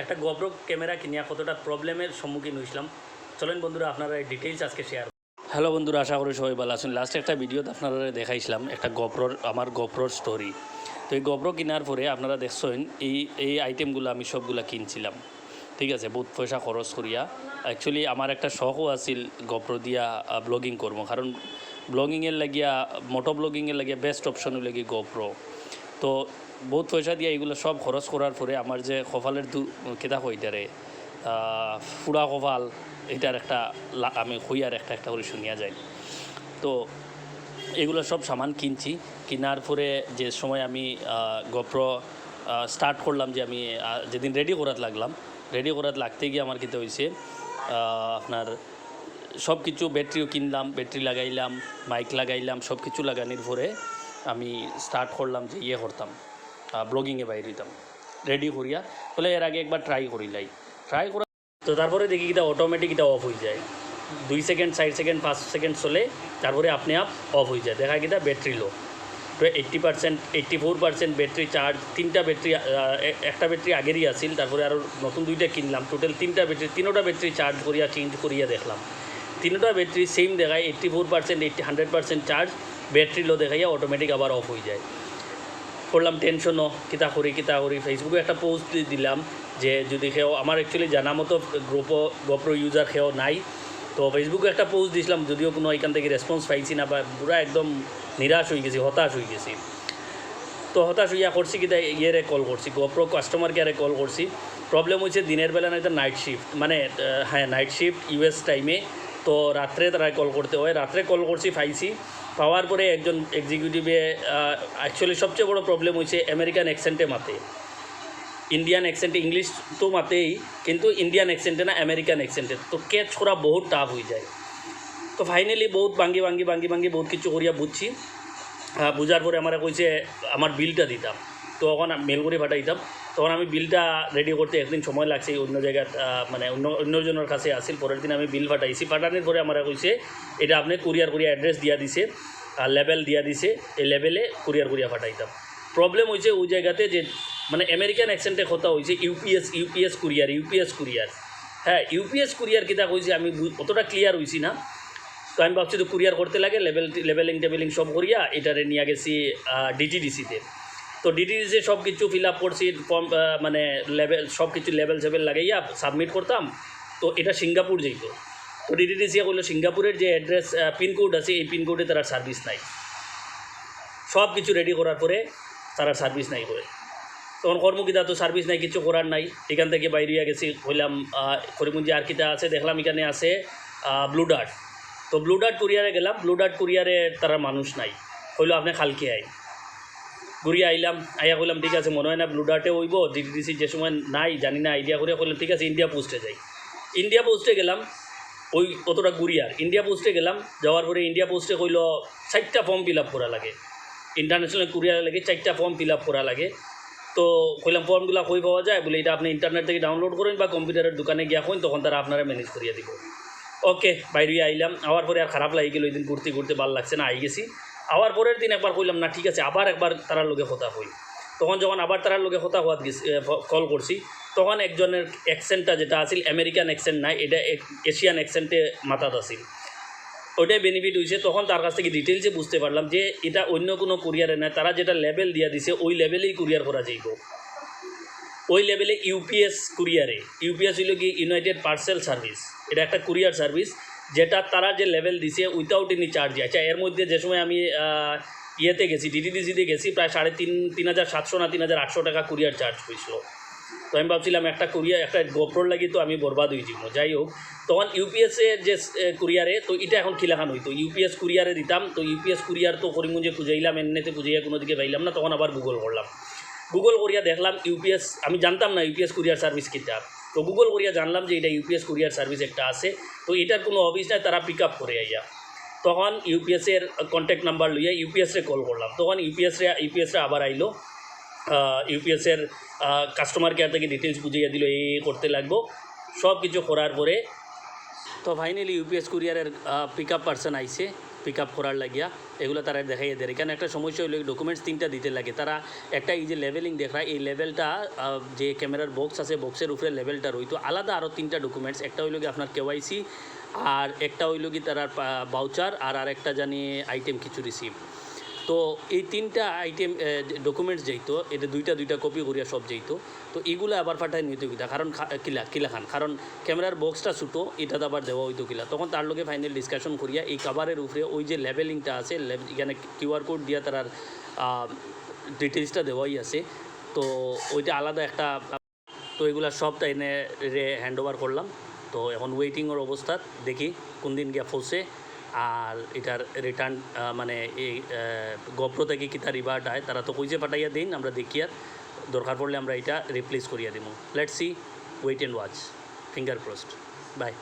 একটা GoPro camera কিনিয়া কতটা প্রবলেমের সম্মুখীন হয়েছিলাম। চলেন বন্ধুরা, আপনারা এই ডিটেলস আজকে শেয়ার হ্যালো বন্ধুরা, আশা করি সবাই ভালো আছেন। লাস্ট একটা ভিডিওতে আপনারা দেখাইছিলাম একটা গোপ্রোর, আমার গোপ্রোর স্টোরি তো এই গোপ্রো কেনার পরে আপনারা দেখছেন, এই এই আইটেমগুলো আমি সবগুলা কিনছিলাম। ঠিক আছে, বহুত পয়সা খরচ করিয়া। অ্যাকচুয়ালি আমার একটা শখও আছিল গোপ্রো দিয়া ব্লগিং করব। কারণ ব্লগিংয়ের লাগিয়া মোটো ব্লগিংয়ের লাগিয়া বেস্ট অপশন লাগে গোপ্রো। তো বহুত পয়সা দিয়ে এগুলো সব খরচ করার পরে আমার যে কপালের দু কেতা হইতারে ফুড়া কপাল, এটার একটা আমি হইয়ার একটা একটা করে শুনিয়া যাই। তো এগুলো সব সামান কিনছি। কেনার পরে যে সময় আমি গোপ্রো স্টার্ট করলাম যে আমি যেদিন রেডি করাত লাগলাম রেডি করাত লাগতে গিয়ে আমার কিন্তু হয়েছে আপনার সব কিছু ব্যাটারিও কিনলাম ব্যাটারি লাগাইলাম মাইক লাগাইলাম সব কিছু লাগানোর পরে আমি স্টার্ট করলাম যে ইয়ে করতাম ব্লগিংয়ে বাইরে দিতাম রেডি করিয়া, বলে এর আগে একবার ট্রাই করিলাই ট্রাই করা তো তারপরে দেখি কিটা অটোমেটিক এটা অফ হয়ে যায়। দুই সেকেন্ড চার সেকেন্ড পাঁচ সেকেন্ড চলে, তারপরে আপনি আপ অফ হয়ে যায়। দেখা কিটা ব্যাটারি লো তো eighty percent eighty four percent battery charge তিনটা ব্যাটারি একটা ব্যাটারি আগেরই আছিল, তারপরে আরও নতুন দুইটা কিনলাম। টোটাল তিনটা ব্যাটারি তিনোটা ব্যাটারি চার্জ করিয়া চেঞ্জ করিয়া দেখলাম। তিনোটা ব্যাটারি সেম দেখায় eighty four percent eighty hundred percent charge battery low দেখাইয়া অটোমেটিক আবার অফ হয়ে যায়। করলাম টেনশনও কিতা করি কিতা করি ফেসবুকে একটা পোস্ট দিলাম যে যদি কেউ, আমার অ্যাকচুয়ালি জানা মতো গ্রুপও গোপ্রো ইউজার কেউ নাই, তো ফেসবুকে একটা পোস্ট দিয়েছিলাম যদিও কোনো এখান থেকে রেসপন্স পাইছি না বা পুরা একদম নিরাশ হয়ে গেছি, হতাশ হয়ে গেছি। তো হতাশ হইয়া করছি কিতা ইয়েরে কল করছি গোপ্রো কাস্টমার কেয়ারে কল করছি। প্রবলেম হয়েছে দিনের বেলা নয়তো নাইট শিফট মানে হ্যাঁ নাইট শিফট ইউএস টাইমে তো রাত্রে তারা কল করতে হয়, রাত্রে কল করছি, পাইছি। পাওয়ার পরে একজন এক্সিকিউটিভে অ্যাকচুয়ালি সবচেয়ে বড় প্রবলেম হয়েছে আমেরিকান অ্যাকসেন্টে মাতে ইন্ডিয়ান অ্যাকসেন্টে ইংলিশ তো মাতেই কিন্তু ইন্ডিয়ান অ্যাকসেন্টে না আমেরিকান অ্যাকসেন্টে তো ক্যাচ করা বহুত টাফ হয়ে যায়। তো ফাইনালি বহুত ভাঙ্গি ভাঙ্গি ভাঙ্গি ভাঙ্গি বহুত কিছু করিয়া বুঝছি। বুঝার পরে আমার কইছে, আমার বিলটা দিতাম। তখন মেল করে পাঠাইতাম। তখন আমি বিলটা রেডি করতে একদিন সময় লাগছে অন্য জায়গায় মানে অন্য, অন্যজনের কাছে আসিল পরের দিন আমি বিল পাঠাইছি। পাঠানোর পরে আমার কইছে, এটা আপনি কুরিয়ার করিয়া অ্যাড্রেস দিয়া দিছে, আর লেভেল দিয়া দিছে। এই লেভেলে কুরিয়ার করিয়া পাঠাইতাম। প্রবলেম হয়েছে ওই জায়গাতে যে মানে আমেরিকান অ্যাকসেন্টে কথা হয়েছে UPS UPS courier UPS courier হ্যাঁ ইউপিএস কুরিয়ার কিতা কইছে, আমি অতটা ক্লিয়ার হয়েছি না। তো আমি ভাবছি তো কুরিয়ার করতে লাগে লেভেল লেভেলিং টেবেলিং সব করিয়া এটারে নিয়ে গেছি ডিটিডিসিতে তো ডিটিডিসি সব কিছু ফিল আপ করছি ফর্ম মানে লেভেল সব কিছু লেভেল সেভেল লাগাইয়া সাবমিট করতাম। তো এটা সিঙ্গাপুর যেত তো ডিটিডিসি বলল সিঙ্গাপুরের যে অ্যাড্রেস পিনকোড আছে, এই পিনকোডে তারা সার্ভিস নাই। সব কিছু রেডি করার পরে তারা সার্ভিস নাই করে তখন কর্মকিতা তো সার্ভিস নাই, কিছু করার নাই। এখান থেকে বাইরে গেছি হইলাম করিমগঞ্জে আর কিতা আছে, দেখলাম এখানে আছে ব্লু ডার্ট তো ব্লু ডার্ট কুরিয়ারে গেলাম ব্লু ডার্ট কুরিয়ারে তারা মানুষ নাই। হইল আপনি খালকে আই ঘুরিয়ে আইলাম, আইয়া কইলাম, ঠিক আছে, মনে হয় না ব্লু ডার্টে হইব ডিডিসি যে সময় নাই, জানি না আইডিয়া করে কইলাম, ঠিক আছে ইন্ডিয়া পোস্টে যাই। ইন্ডিয়া পোস্টে গেলাম, ওই অতটা গুরিয়ার ইন্ডিয়া পোস্টে গেলাম, যাওয়ার পরে ইন্ডিয়া পোস্টে কইল চারটা ফর্ম ফিল আপ করা লাগে। ইন্টারন্যাশনাল কুরিয়ার লাগে চারটা ফর্ম ফিল আপ করা লাগে। তো কইলাম ফর্মগুলো কই পাওয়া যায়? বলে, এটা আপনি ইন্টারনেট থেকে ডাউনলোড করেন বা কম্পিউটারের দোকানে গিয়া কইন, তখন তারা আপনারা ম্যানেজ করিয়া দিব। ওকে বাইরে আইলাম, আওয়ার পরে আর খারাপ লাগে গেল, ওই দিন ঘুরতে ঘুরতে ভালো লাগছে না, আই গেছি। আওয়ার পরের দিন একবার কইলাম, না, ঠিক আছে। আবার একবার তারার লোকে হতা হই। তখন যখন আবার তারার লোকে হতা হওয়াত গেছি কল করছি, তখন একজনের অ্যাকসেন্টটা যেটা আছিল আমেরিকান অ্যাকসেন্ট নাই, এটা এশিয়ান অ্যাকসেন্টে মাথাত আছিল। ওইটাই বেনিফিট হয়েছে তখন তার কাছ থেকে ডিটেলসে বুঝতে পারলাম যে, এটা অন্য কোনো কুরিয়ারে নাই। তারা যেটা লেভেল দিয়া দিছে, ওই লেভেলেই কুরিয়ার করা যাইব। ওই লেভেলে ইউপিএস কুরিয়ারে ইউপিএস হইল কি ইউনাইটেড পার্সেল সার্ভিস এটা একটা কুরিয়ার সার্ভিস যেটা তারা যে লেভেল দিছে উইথাউট এনি চার্জ আচ্ছা এর মধ্যে যে সময় আমি ইয়েতে গেছি ডিটিডিসিতে গেছি, প্রায় সাড়ে তিন তিন হাজার সাতশো না তিন হাজার আটশো টাকা কুরিয়ার চার্জ হয়েছিল। তো আমি ভাবছিলাম একটা কুরিয়ার একটা গোপ্রোর লাগি তো আমি বরবাদ হয়ে যাব। যাই হোক, তখন ইউপিএস যে কুরিয়ারে তো এটা এখন খিলাখান হইতো। ইউপিএস কুরিয়ারে দিতাম, তো ইউপিএস কুরিয়ার তো করিমগঞ্জে খুঁজাইলাম, এমনিতে খুঁজাইয়া কোনো দিকে পাইলাম না, তখন আবার গুগল করলাম। গুগল করিয়া দেখলাম ইউপিএস আমি জানতাম না ইউপিএস কুরিয়ার সার্ভিস কিটা তো গুগল করিয়া জানলাম যে এটা ইউপিএস কুরিয়ার সার্ভিস একটা আছে। তো এটার কোনো অফিস নাই, তারা পিক আপ করে আইয়া। তখন ইউপিএসের কন্ট্যাক্ট নাম্বার লইয়া ইউপিএসরে কল করলাম। তখন ইউপিএসরে ইউপিএসরে আবার আইলো। ইউপিএসের কাস্টমার কেয়ার থেকে ডিটেলস বুঝিয়ে দিল এই করতে লাগবো। সব কিছু করার পরে তো ফাইনালি ইউপিএস কুরিয়ারের পিক আপ পার্সন আইছে। পিক আপ করার লাগিয়া, এগুলো তারা দেখাইয়া দেয়। এখানে একটা সমস্যা হলো ডকুমেন্টস তিনটা দিতে লাগে। তারা একটা এই যে লেভেলিং দেখায় এই লেভেলটা যে ক্যামেরার বক্স আছে বক্সের উপরে লেভেলটা রইতো আলাদা আরও তিনটা ডকুমেন্টস একটা হইল কি আপনার কেওয়াইসি আর একটা হইল কি তার বাউচার আর আরেকটা জানি আইটেম কিছু রিসিভ তো এই তিনটা আইটেম ডকুমেন্টস যেইতো, এটা দুইটা দুইটা কপি করিয়া সব যেইতো, তো এগুলো আবার পাঠায় নিতে কিতা কারণ কিলা কিলা খান। কারণ ক্যামেরার বক্সটা ছোটো, এটাতে আবার দেওয়া হইতো কিলা। তখন তার লগে ফাইনাল ডিসকাশন করিয়া এই কাভারের উপরে ওই যে লেভেলিংটা আছে এখানে কিউআর কোড দিয়া তার ডিটেলসটা দেওয়াই আছে। তো ওইটা আলাদা একটা, তো এগুলা সব রে হ্যান্ড ওভার করলাম। তো এখন ওয়েটিংয়ের অবস্থা, দেখি কোন দিন গিয়া ফসে আর এটার রিটার্ন মানে এই গপ্র থেকে কি তার রিভার্ট আয় তারা তো কইজে পাঠাইয়া দিন, আমরা দেখি আর দরকার পড়লে আমরা এটা রিপ্লেস করিয়া দিব let's see wait and watch finger crossed bye